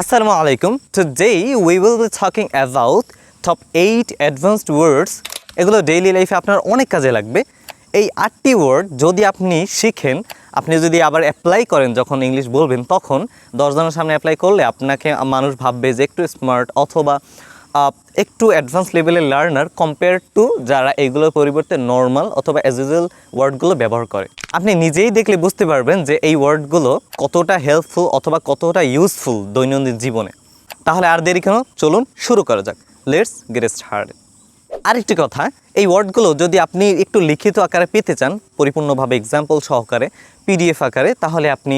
Assalamu alaikum. Today we will be talking about top 8 advanced words. এগুলো daily লাইফে আপনার অনেক কাজে লাগবে এই আটটি ওয়ার্ড যদি আপনি শিখেন, আপনি যদি আবার অ্যাপ্লাই করেন যখন ইংলিশ বলবেন, তখন দশজনের সামনে অ্যাপ্লাই করলে আপনাকে মানুষ ভাববে যে একটু স্মার্ট অথবা একটু অ্যাডভান্স লেভেলের লার্নার কম্পেয়ার টু যারা এগুলোর পরিবর্তে নর্মাল অথবা অ্যাজ ইউজুয়াল ওয়ার্ডগুলো ব্যবহার করে। আপনি নিজেই দেখলে বুঝতে পারবেন যে এই ওয়ার্ডগুলো কতটা হেল্পফুল অথবা কতটা ইউজফুল দৈনন্দিন জীবনে। তাহলে আর দেরি কেন? চলুন শুরু করা যাক। লেটস গেট স্টার্ট আরেকটি কথা, এই ওয়ার্ডগুলো যদি আপনি একটু লিখিত আকারে পেতে চান, পরিপূর্ণভাবে এক্সাম্পল সহকারে পিডিএফ আকারে, তাহলে আপনি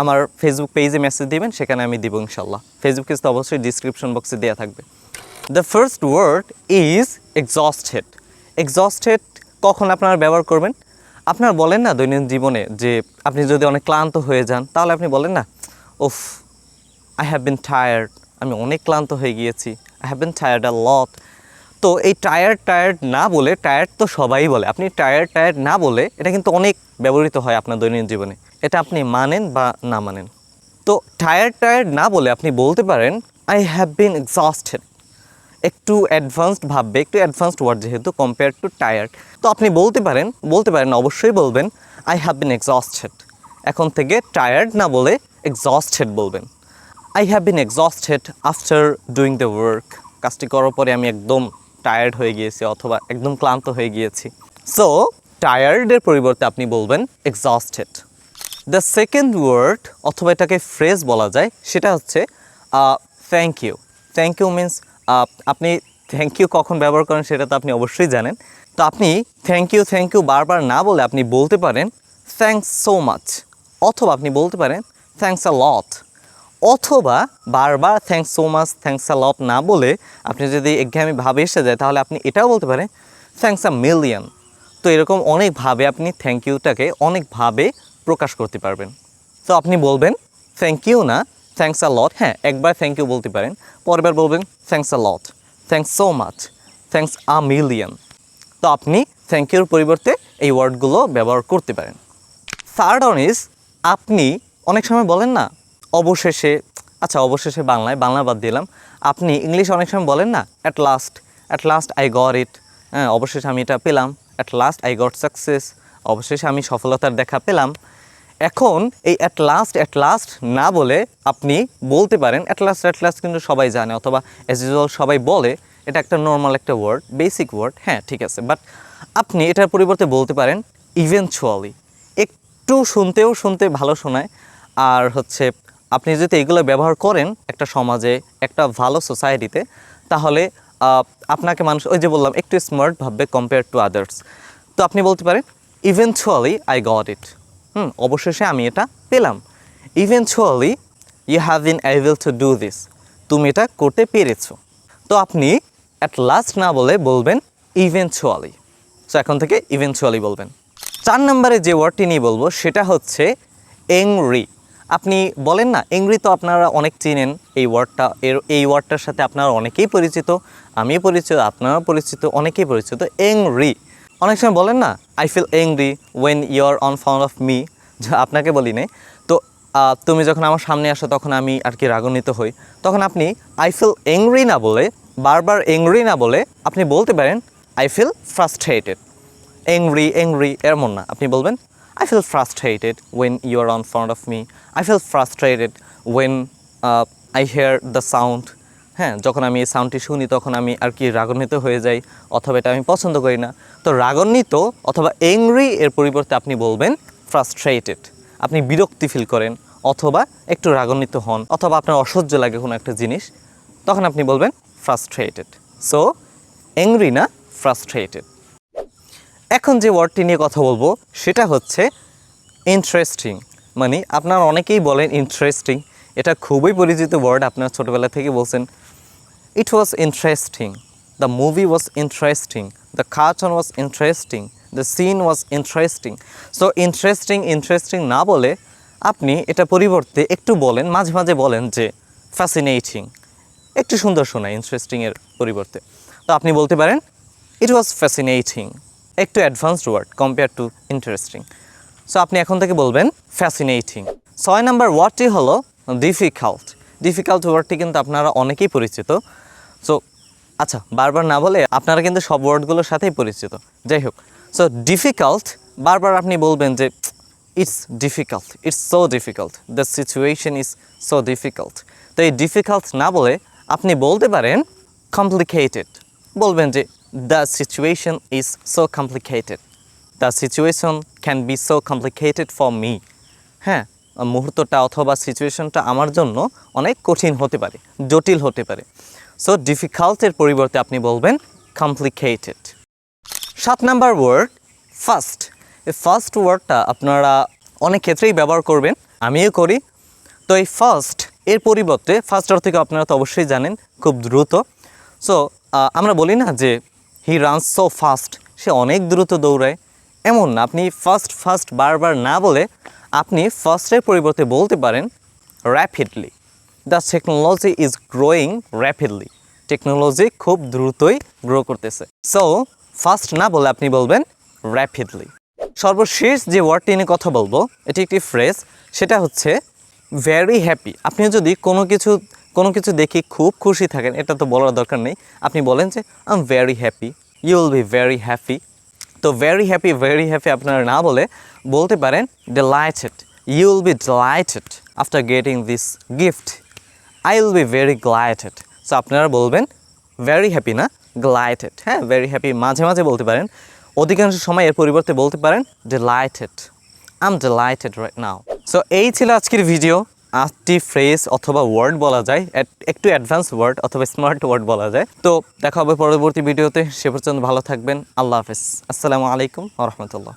আমার ফেসবুক পেজে মেসেজ দিবেন, সেখানে আমি দিব ইনশাল্লাহ ফেসবুক পেজ তো অবশ্যই ডিসক্রিপশন বক্সে দেওয়া থাকবে। The first word is exhausted exhausted কখন আপনারা ব্যবহার করবেন? আপনার বলেন না দৈনন্দিন জীবনে যে আপনি যদি অনেক ক্লান্ত হয়ে যান, তাহলে আপনি বলেন না, উফ আই হ্যাভ বিন টায়ার্ড আমি অনেক ক্লান্ত হয়ে গিয়েছি I have been tired a lot তো এই টায়ার্ড টায়ার্ড না বলে টায়ার্ড তো সবাই বলে। আপনি টায়ার্ড টায়ার্ড না বলে এটা কিন্তু অনেক ব্যবহৃত হয় আপনার দৈনন্দিন জীবনে। এটা আপনি মানেন বা না মানেন। তো টায়ার্ড টায়ার্ড না বলে আপনি বলতে পারেন আই হ্যাভ বিন এক্সস্টেড একটু অ্যাডভান্সড ভাববে, একটু অ্যাডভান্সড ওয়ার্ড যেহেতু কম্পেয়ার টু টায়ার্ড তো আপনি বলতে পারেন বলতে পারেন, অবশ্যই বলবেন আই হ্যাভ বিন এক্সস্টেড এখন থেকে টায়ার্ড না বলে এক্সস্টেড বলবেন। I have been exhausted after doing the work কাজটি করার পরে আমি একদম টায়ার্ড হয়ে গিয়েছি অথবা একদম ক্লান্ত হয়ে গিয়েছি। সো টায়ার্ডের পরিবর্তে আপনি বলবেন এক্সস্টেড দ্য সেকেন্ড ওয়ার্ড অথবা এটাকে ফ্রেজ বলা যায়, সেটা হচ্ছে thank you thank you means আপনি থ্যাংক ইউ কখন ব্যবহার করেন সেটা তো আপনি অবশ্যই জানেন। তো আপনি থ্যাংক ইউ থ্যাংক ইউ বারবার না বলে আপনি বলতে পারেন থ্যাংকস সো মাচ অথবা আপনি বলতে পারেন থ্যাংকস আ লট অথবা বারবার thanks so much thanks a lot না বলে আপনি যদি একঘেয়েমি ভাবে এসে যায়, তাহলে আপনি এটাও বলতে পারেন থ্যাংকস আ মিলিয়ন তো এরকম অনেকভাবে আপনি থ্যাংক ইউটাকে অনেকভাবে প্রকাশ করতে পারবেন। তো আপনি বলবেন থ্যাংক ইউ না থ্যাংকস আ লট হ্যাঁ একবার থ্যাংক ইউ বলতে পারেন। পরেরবার বলবেন thanks a lot thanks so much thanks a million তো আপনি থ্যাংক ইউর পরিবর্তে এই ওয়ার্ডগুলো ব্যবহার করতে পারেন। থার্ড অন ইজ আপনি অনেক সময় বলেন না, অবশেষে আচ্ছা অবশেষে বাংলায়, বাংলা বাদ দিলাম। আপনি ইংলিশ অনেক সময় বলেন না at last at last I got it হ্যাঁ অবশেষে আমি এটা পেলাম। At last I got success অবশেষে আমি সফলতার দেখা পেলাম। এখন এই অ্যাট লাস্ট অ্যাট লাস্ট না বলে আপনি বলতে পারেন অ্যাট লাস্ট অ্যাট লাস্ট কিন্তু সবাই জানে অথবা অ্যাজ ইউজুয়াল সবাই বলে, এটা একটা নর্মাল একটা ওয়ার্ড বেসিক ওয়ার্ড হ্যাঁ ঠিক আছে। বাট আপনি এটার পরিবর্তে বলতে পারেন ইভেনচুয়ালি একটু শুনতেও শুনতে ভালো শোনায়। আর হচ্ছে আপনি যদি এগুলো ব্যবহার করেন একটা সমাজে, একটা ভালো সোসাইটিতে তাহলে আপনাকে মানুষ, ওই যে বললাম, একটু স্মার্ট ভাববে কম্পেয়ার টু আদার্স তো আপনি বলতে পারেন eventually I got it hmm, অবশেষে আমি এটা পেলাম। Eventually you have been able to do this তুমি এটা করতে পেরেছ। তো আপনি অ্যাট লাস্ট না বলে বলবেন ইভেনচুয়ালি সো এখন থেকে ইভেনচুয়ালি বলবেন। চার নম্বরে যে ওয়ার্ডটি নিয়ে বলব, সেটা হচ্ছে এংরি আপনি বলেন না এংরি তো আপনারা অনেক চিনেন, এই ওয়ার্ডটা এর, এই ওয়ার্ডটার সাথে আপনারা অনেকেই পরিচিত, আমিও পরিচিত, আপনারাও পরিচিত, অনেকেই পরিচিত। এংরি অনেক সময় বলেন না I feel angry when you are on front of me আপনাকে বলি নাই। তো তুমি যখন আমার সামনে আসো, তখন আমি আর কি রাগান্বিত হই। তখন আপনি আই ফিল এংরি না বলে, বারবার এংরি না বলে আপনি বলতে পারেন I feel frustrated angry angry এমন না, আপনি বলবেন I feel frustrated when you are on front of me I feel frustrated when I hear the sound হ্যাঁ যখন আমি এই সাউন্ডটি শুনি তখন আমি আর কি রাগান্বিত হয়ে যাই, অথবা এটা আমি পছন্দ করি না। তো রাগান্বিত অথবা এংরি এর পরিবর্তে আপনি বলবেন ফ্রাস্ট্রেটেড আপনি বিরক্তি ফিল করেন, অথবা একটু রাগান্বিত হন, অথবা আপনার অসহ্য লাগে কোনো একটা জিনিস, তখন আপনি বলবেন ফ্রাস্ট্রেটেড সো এংরি না ফ্রাস্ট্রেটেড এখন যে ওয়ার্ডটি নিয়ে কথা বলব, সেটা হচ্ছে ইন্টারেস্টিং মানে আপনার অনেকেই বলেন ইন্টারেস্টিং এটা খুবই পরিচিত ওয়ার্ড আপনার ছোটোবেলা থেকে বলছেন। It was interesting the movie was interesting the cartoon was interesting the scene was interesting so interesting interesting না বলে আপনি এটা পরিবর্তে একটু বলেন, মাঝে মাঝে বলেন যে ফ্যাসিনেটিং একটু সুন্দর শোনায় ইন্টারেস্টিংয়ের পরিবর্তে। তো আপনি বলতে পারেন ইট ওয়াজ ফ্যাসিনেটিং একটু advanced word compare to interesting so আপনি এখন থেকে বলবেন ফ্যাসিনেটিং ছয় নাম্বার ওয়ার্ডটি হলো ডিফিকাল্ট ডিফিকাল্ট ওয়ার্ডটি কিন্তু আপনারা অনেকেই পরিচিত। সো আচ্ছা বারবার না বলে আপনারা কিন্তু সব ওয়ার্ডগুলোর সাথেই পরিচিত। যাই হোক সো ডিফিকাল্ট বারবার আপনি বলবেন যে it's difficult it's so difficult the situation is so difficult তো এই ডিফিকাল্ট না বলে আপনি বলতে পারেন কমপ্লিকেটেড বলবেন যে the situation is so complicated the situation can be so complicated for me হ্যাঁ মুহূর্তটা অথবা সিচুয়েশনটা আমার জন্য অনেক কঠিন হতে পারে, জটিল হতে পারে। সো ডিফিকাল্টের পরিবর্তে আপনি বলবেন কমপ্লিকেটেড সাত নাম্বার ওয়ার্ড ফার্স্ট এই ফার্স্ট ওয়ার্ডটা আপনারা অনেক ক্ষেত্রেই ব্যবহার করবেন, আমিও করি। তো এই ফার্স্ট এর পরিবর্তে ফার্স্ট অর্থ থেকে আপনারা তো অবশ্যই জানেন, খুব দ্রুত। সো আমরা বলি না যে হি রানস সো ফাস্ট সে অনেক দ্রুত দৌড়ায়। এমন না, আপনি ফার্স্ট ফার্স্ট বারবার না বলে আপনি ফার্স্টের পরিবর্তে বলতে পারেন rapidly the technology is growing rapidly technology খুব দ্রুতই গ্রো করতেছে। সো ফার্স্ট না বলে আপনি বলবেন র্যাপিডলি সর্বশেষ যে ওয়ার্ডটি নিয়ে কথা বলব, এটি একটি ফ্রেজ সেটা হচ্ছে ভেরি হ্যাপি আপনি যদি কোনো কিছু কোনো কিছু দেখে খুব খুশি থাকেন, এটা তো বলার দরকার নেই। আপনি বলেন যে I am very happy you will be very happy তো ভেরি হ্যাপি ভেরি হ্যাপি আপনারা না বলে বলতে পারেন delighted you will be delighted after getting this gift I will be very delighted so আপনারা বলবেন ভেরি হ্যাপি না? গ্লাইটেড হ্যাঁ ভেরি হ্যাপি মাঝে মাঝে বলতে পারেন। অধিকাংশ সময় এর পরিবর্তে বলতে পারেন delighted I am delighted right now so এই ছিল আজকের ভিডিও আটটি ফ্রেজ অথবা ওয়ার্ড বলা যায়। একটু অ্যাডভান্স ওয়ার্ড অথবা স্মার্ট ওয়ার্ড বলা যায়। তো, দেখা হবে পরবর্তী ভিডিওতে সে পর্যন্ত ভালো থাকবেন। আল্লাহ হাফেজ। আসসালামু আলাইকুম রহমতুল্লাহ।